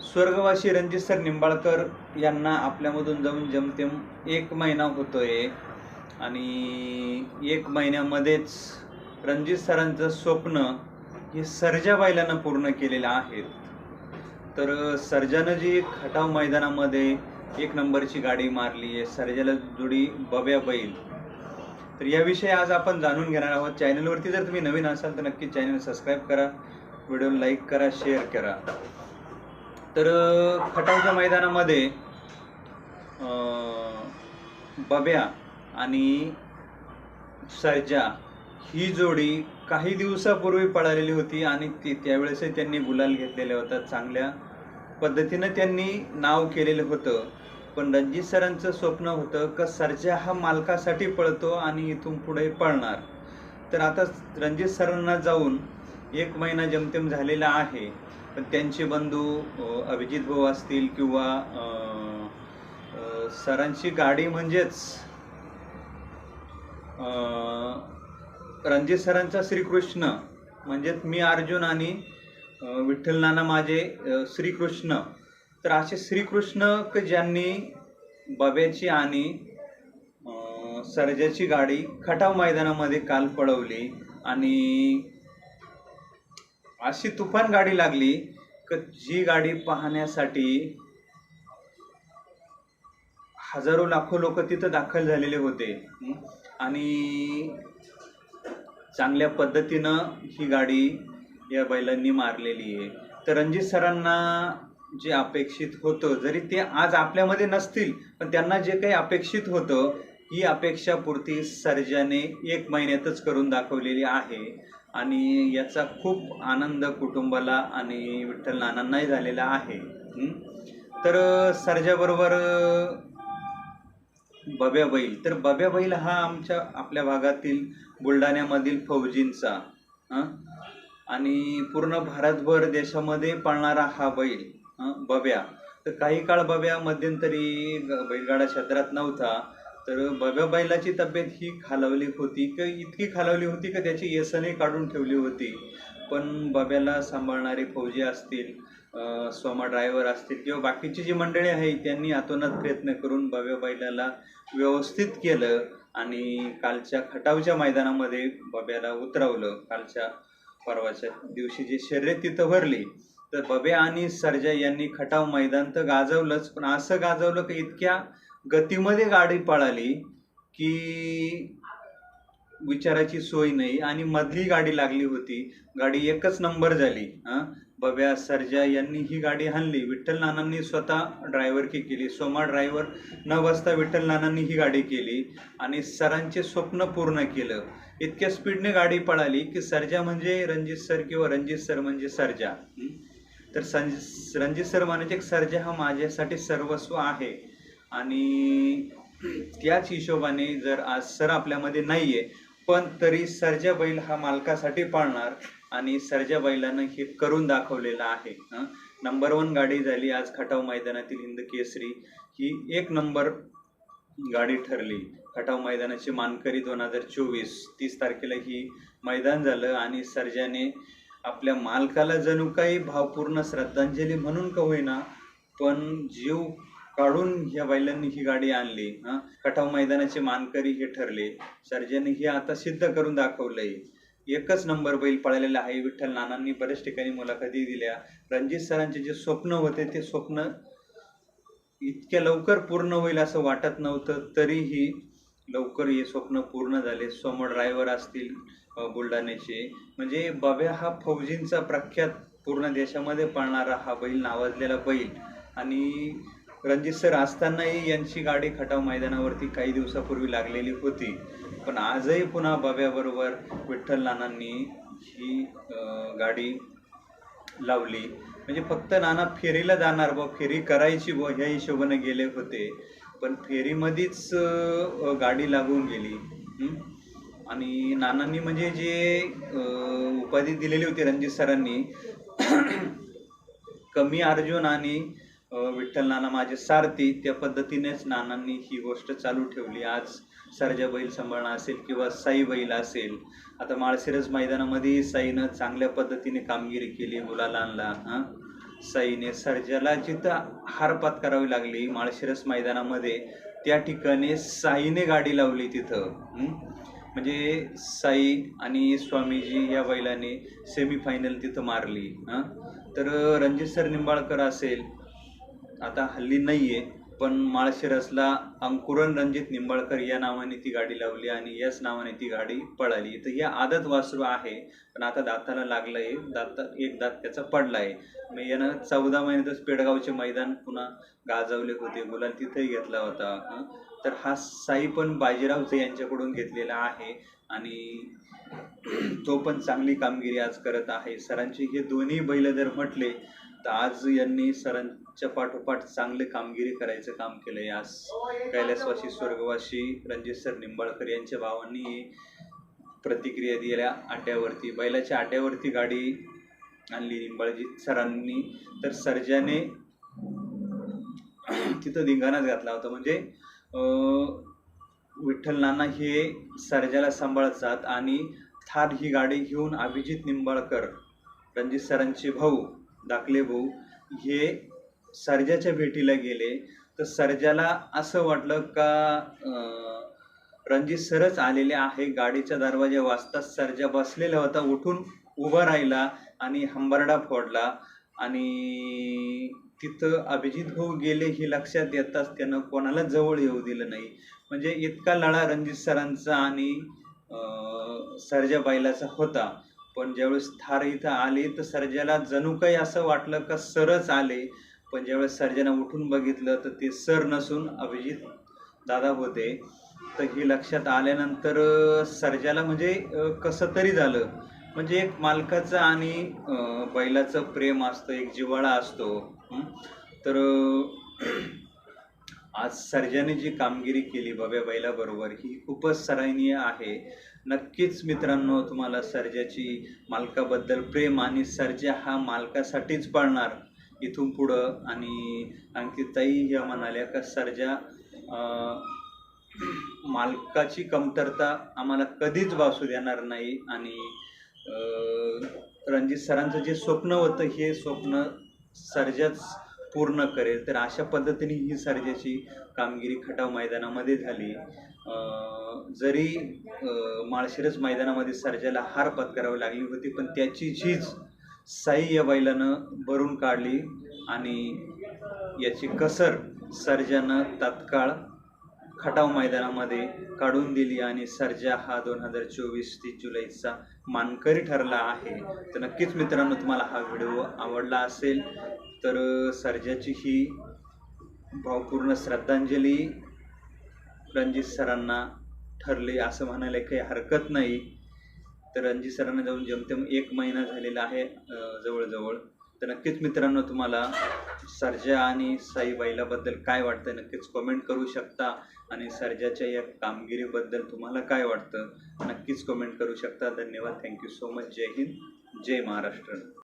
स्वर्गवासी रणजित सर निंबाळकर यांना आपल्यामधून जाऊन जमतेम एक महिना होतोय. आणि एक महिन्यामध्येच रणजित सरांचं स्वप्न हे सर्जा बैलानं पूर्ण केलेलं आहेत तर सर्जानं जी खटाव मैदानामध्ये एक नंबरची गाडी मारली आहे सर्जाला जुडी बब्या बैल. तर याविषयी आज आपण जाणून घेणार आहोत. चॅनलवरती जर तुम्ही नवीन असाल तर नक्की चॅनल सबस्क्राईब करा. व्हिडिओ लाईक करा शेअर करा. तर खटावच्या मैदानामध्ये बब्या आणि सर्जा ही जोडी काही दिवसापूर्वी पळालेली होती आणि ती त्यावेळेसही त्यांनी गुलाल घेतलेल्या होत्या चांगल्या पद्धतीनं त्यांनी नाव केलेलं होतं. पण रणजित सरांचं स्वप्न होतं का सर्जा हा मालकासाठी पळतो आणि इथून पुढे पळणार. तर आता रणजित सरांना जाऊन एक महिना जमतेम झालेला आहे. पण त्यांचे बंधू अभिजित भाऊ असतील किंवा सरांची गाडी म्हणजेच रणजित सरांचा श्रीकृष्ण म्हणजेच मी अर्जुन आणि विठ्ठलनाना विठ्ठल नाना माझे श्रीकृष्ण. तर असे श्रीकृष्ण क ज्यांनी बब्याची आणि सरजाची गाडी खटाव मैदानामध्ये काल पळवली आणि अशी तुफान गाडी लागली जी गाडी पाहण्यासाठी हजारो लाखो लोक तिथं दाखल झालेले होते. आणि चांगल्या पद्धतीनं ही गाडी या बैलांनी मारलेली आहे. तर रणजित सरांना जे अपेक्षित होतं जरी ते आज आपल्यामध्ये नसतील पण त्यांना जे काही अपेक्षित होतं ही अपेक्षापूर्ती सर्जाने एक महिन्यातच करून दाखवलेली आहे. आणि याचा खूप आनंद कुटुंबाला आणि विठ्ठल नानांनाही झालेला आहे. तर सर्जाबरोबर बब्या बैल. तर बब्या बैल हा आमच्या आपल्या भागातील बुलढाण्यामधील फौजींचा आणि पूर्ण भारतभर देशामध्ये पळणारा हा बैल बब्या. तर काही काळ बब्या मध्यंतरी बैलगाडा क्षेत्रात नव्हता. तर बघा बैलाची तब्येत ही खालावली होती की? इतकी खालावली होती की? त्याची येसनही काढून ठेवली होती. पण बब्याला सांभाळणारे फौजी असतील सोमा ड्रायव्हर असतील किंवा बाकीची जी मंडळी आहे त्यांनी अतोनात प्रयत्न करून बब्या बैलाला व्यवस्थित केलं आणि कालच्या खटावच्या मैदानामध्ये बब्याला उतरवलं. कालच्या परवाच्या दिवशी जी शर्यत तिथं भरली तर बबे आणि सर्जा यांनी खटाव मैदान तर गाजवलंच पण असं गाजवलं की इतक्या गतीमध्ये गाडी पळाली की विचाराची सोय नाही आणि मधली गाडी लागली होती. गाडी एकच नंबर झाली हा. बब्या सर्जा यांनी ही गाडी हाणली. विठ्ठल नानांनी स्वतः ड्रायव्हरकी केली. सोमा ड्रायव्हर न बसता विठ्ठल नानांनी ही गाडी केली आणि सरांचे स्वप्न पूर्ण केलं. इतक्या स्पीडने गाडी पळाली की सर्जा म्हणजे रणजित सर किंवा रणजित सर म्हणजे सर्जा. तर संज रणजित सर म्हणायचे की सर्जा हा माझ्यासाठी सर्वस्व आहे. आणि त्याच हिशोबाने जर आज सर आपल्यामध्ये नाही आहे पण तरी सर्जा बैल हा मालकासाठी पाळणार आणि सर्जा बैलानं हे करून दाखवलेलं आहे. नंबर वन गाडी झाली आज खटाव मैदानातील हिंद केसरी. ही एक नंबर गाडी ठरली. खटाव मैदानाची मानकरी दोन हजार चोवीस. तीस तारखेला ही मैदान झालं आणि सर्जाने आपल्या मालकाला जणू काही भावपूर्ण श्रद्धांजली म्हणून का होईना पण जीव काढून ह्या बैलांनी ही गाडी आणली हा? कठाव मैदानाचे मानकरी हे ठरले. सर्जन हे आता सिद्ध करून दाखवलंय. एकच नंबर बैल पळालेला आहे. विठ्ठल नानांनी बऱ्याच ठिकाणी मुलाखती दिल्या. रणजित सरांचे जे स्वप्न होते ते स्वप्न इतक्या लवकर पूर्ण होईल असं वाटत नव्हतं तरीही लवकर हे स्वप्न पूर्ण झाले. समोर ड्रायव्हर असतील बुलढाण्याचे. म्हणजे बाब्या हा फौजींचा प्रख्यात पूर्ण देशामध्ये पळणारा हा बैल नावाजलेला बैल. आणि रणजित सर असतानाही यांची गाडी खटाव मैदानावरती काही दिवसापूर्वी लागलेली होती. पण आजही पुन्हा बब्याबरोबर विठ्ठल नानांनी ही गाडी लावली. म्हणजे फक्त नाना फेरीला जाणार बुवा फेरी करायची बुवा ह्या हिशोबाने गेले होते. पण फेरीमध्येच गाडी लागून गेली. आणि नानांनी म्हणजे जे उपाधी दिलेली होती रणजित सरांनी कमी अर्जुन आणि विठ्ठल नाना माझे सारथी त्या पद्धतीनेच नानांनी ही गोष्ट चालू ठेवली. आज सरजा बैल सांभाळणं असेल किंवा साई बैल असेल आता माळशिरस मैदानामध्ये साईनं चांगल्या पद्धतीने कामगिरी केली मुलाला आणला हां? साईने सर्जाला जिथं हार करावी लागली माळशिरस मैदानामध्ये त्या ठिकाणी साईने गाडी लावली तिथं म्हणजे साई आणि स्वामीजी या बैलाने सेमीफायनल तिथं मारली हां? तर रणजित सर निंबाळकर असेल आता हल्ली नाहीये पण माळशिरसला अंकुरन रणजित निंबाळकर या नावाने ती गाडी लावली आणि याच नावाने ती गाडी पळाली. तर हे आदत वासरू आहे पण आता दाताला लागलंय दात एक दात त्याचा पडलाय. मग यानं चौदा महिन्यातच पेडगावचे मैदान पुन्हा गाजवले होते गुलाल तिथेही घेतला होता तर हा साई पण बाजीराव यांच्याकडून घेतलेला आहे आणि तो पण चांगली कामगिरी आज करत आहे. सरांची हे दोन्ही बैल जर म्हटले तर आज यांनी सरां च्या पाठोपाठ चांगले कामगिरी करायचं काम केलं. आज कैलासवासी स्वर्गवासी रणजित सर निंबाळकर यांच्या भावांनी प्रतिक्रिया दिल्या आट्यावरती बैलाच्या आट्यावरती गाडी आणली निंबाळजी सरांनी. तर सर्जाने तिथं धिंगाणाच घातला होता. म्हणजे विठ्ठल नाना हे सर्जाला सांभाळतात आणि थार ही गाडी घेऊन अभिजित निंबाळकर रणजित सरांचे भाऊ दाखले भाऊ हे सर्जाच्या भेटीला गेले तर सर्जाला असं वाटलं का रणजित सरच आलेले आहे गाडीचा दरवाजा वाजताच सर्जा बसलेला होता उठून उभा राहिला आणि हंबरडा फोडला आणि तिथं अभिजित भाऊ गेले हे लक्षात येताच त्यानं कोणाला जवळ येऊ दिलं नाही. म्हणजे इतका लढा रणजित सरांचा आणि सर्जा बैलाचा होता. पण ज्यावेळेस थार इथं आले तर सर्जाला जणू काही असं वाटलं का सरच आले पण ज्यावेळेस सर्जानं उठून बघितलं तर ते सर नसून अभिजित दादा होते. तर हे लक्षात आल्यानंतर सर्जाला म्हणजे कसं तरी झालं. म्हणजे एक मालकाचं आणि बैलाचं प्रेम असतं एक जिव्हाळा असतो. तर आज सर्जाने जी कामगिरी केली बाब्या बैलाबरोबर ही खूपच सराहनीय आहे. नक्कीच मित्रांनो तुम्हाला सर्जाची मालकाबद्दल प्रेम आणि सर्जा हा मालकासाठीच पळणार. इथून पुढं आणि अंकिताई ह्या म्हणाल्या का सर्जा मालकाची कमतरता आम्हाला कधीच भासू देणार नाही आणि रणजित सरांचं जे स्वप्न होतं हे स्वप्न सर्जाच पूर्ण करेल. तर अशा पद्धतीने ही सर्जाची कामगिरी खटाव मैदानामध्ये झाली. जरी माळशिरस मैदानामध्ये सर्जाला हार पत्करावी लागली होती पण त्याची झीज साई या बैलानं भरून काढली आणि याची कसर सर्जानं तात्काळ खटाव मैदानामध्ये काढून दिली आणि सर्जा हा दोन हजार चोवीस तीस जुलैचा मानकरी ठरला आहे. तर नक्कीच मित्रांनो तुम्हाला हा व्हिडिओ आवडला असेल तर सर्जाची ही भावपूर्ण श्रद्धांजली रणजित सरांना ठरली. असं म्हणायला काही हरकत नाही. तर रणजित सरांना जाऊन जमतेम एक महिना झालेला आहे जवळजवळ. तर नक्कीच मित्रांनो तुम्हाला सर्जा आणि साईबाईलाबद्दल काय वाटतं? नक्कीच कमेंट करू शकता. आणि सर्जाच्या या कामगिरीबद्दल तुम्हाला काय वाटतं? नक्कीच कमेंट करू शकता. धन्यवाद. थँक्यू सो मच जय हिंद. जय महाराष्ट्र.